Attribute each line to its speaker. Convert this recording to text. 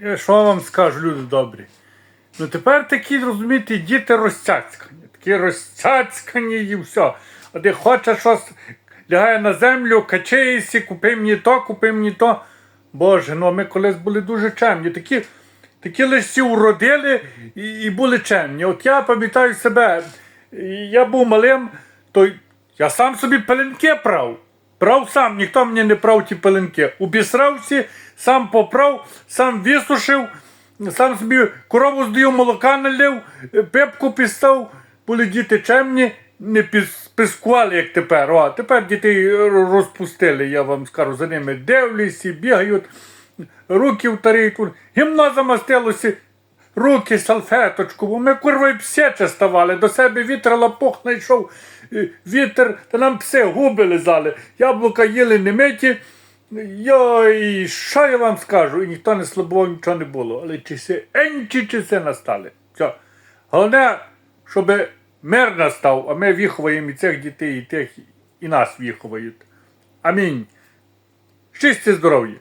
Speaker 1: я що вам скажу, люди добрі? Ну тепер такі, розумієте, діти розцяцькані. Такі розцяцькані і все. А де хоче щось, лягає на землю, качається, купи мені то, купи мені то. Боже, ну ми колись були дуже чемні. Такі, такі лише уродили і, і були чемні. От я пам'ятаю себе, я був малим, то я сам собі пеленки прав. Прав сам, ніхто мені не прав ті пеленки. Убісрався, сам поправ, сам висушив, сам собі корову здаю, молока налив, пепку пістав, були діти чемні, не піс- пискували, як тепер. О, тепер дітей розпустили, я вам скажу, за ними дивлюся, бігають, руки втаріють, гімно замастилося, руки, салфеточку, бо ми курва й ставали, до себе вітер лапох знайшов, вітер, та нам пси губи лизали, яблука їли не миті. Йой, що я вам скажу? І ніхто не слабував, нічого не було. Але часи, енчі часи настали. Все. Головне, щоб мир настав, а ми виховуємо і цих дітей, і тих, і нас виховують. Амінь. Щастя, здоров'я.